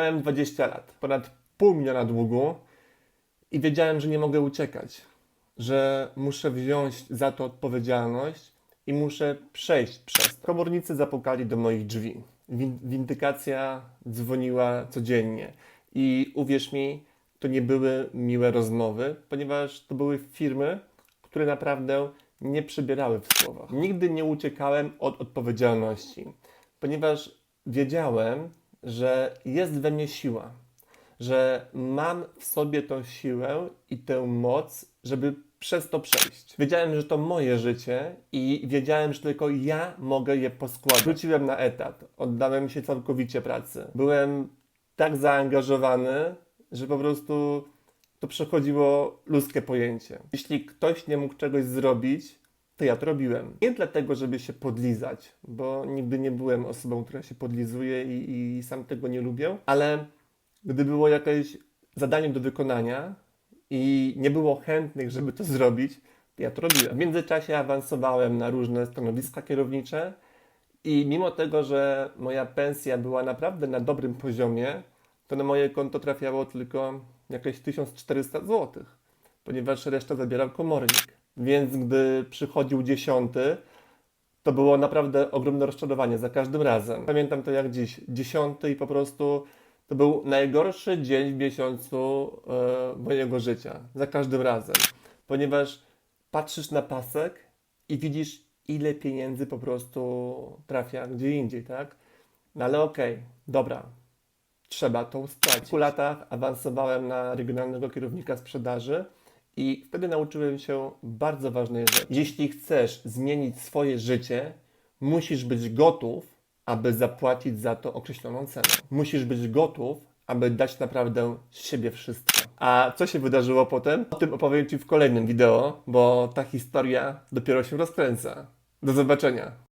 Miałem 20 lat, ponad pół miliona długu i wiedziałem, że nie mogę uciekać, że muszę wziąć za to odpowiedzialność i muszę przejść przez to. Komornicy zapukali do moich drzwi. Win- windykacja dzwoniła codziennie i uwierz mi, to nie były miłe rozmowy, ponieważ to były firmy, które naprawdę nie przybierały w słowach. Nigdy nie uciekałem od odpowiedzialności, ponieważ wiedziałem, że jest we mnie siła, że mam w sobie tą siłę i tę moc, żeby przez to przejść. Wiedziałem, że to moje życie i wiedziałem, że tylko ja mogę je poskładać. Wróciłem na etat, oddałem się całkowicie pracy. Byłem tak zaangażowany, że po prostu to przechodziło ludzkie pojęcie. Jeśli ktoś nie mógł czegoś zrobić, to ja to robiłem. Nie dlatego, żeby się podlizać, bo nigdy nie byłem osobą, która się podlizuje i, i sam tego nie lubię, ale gdy było jakieś zadanie do wykonania i nie było chętnych, żeby to zrobić, to ja to robiłem. W międzyczasie awansowałem na różne stanowiska kierownicze i mimo tego, że moja pensja była naprawdę na dobrym poziomie, to na moje konto trafiało tylko jakieś 1400 zł, ponieważ resztę zabierał komornik. Więc gdy przychodził dziesiąty, to było naprawdę ogromne rozczarowanie za każdym razem. Pamiętam to jak dziś. Dziesiąty i po prostu to był najgorszy dzień w miesiącu e, mojego życia. Za każdym razem. Ponieważ patrzysz na pasek i widzisz, ile pieniędzy po prostu trafia gdzie indziej, tak? No ale okej, dobra, trzeba to spłacić. Kilku latach awansowałem na regionalnego kierownika sprzedaży i wtedy nauczyłem się bardzo ważnej rzeczy. Jeśli chcesz zmienić swoje życie, musisz być gotów, aby zapłacić za to określoną cenę. Musisz być gotów, aby dać naprawdę z siebie wszystko. A co się wydarzyło potem? O tym opowiem Ci w kolejnym wideo, bo ta historia dopiero się rozkręca. Do zobaczenia.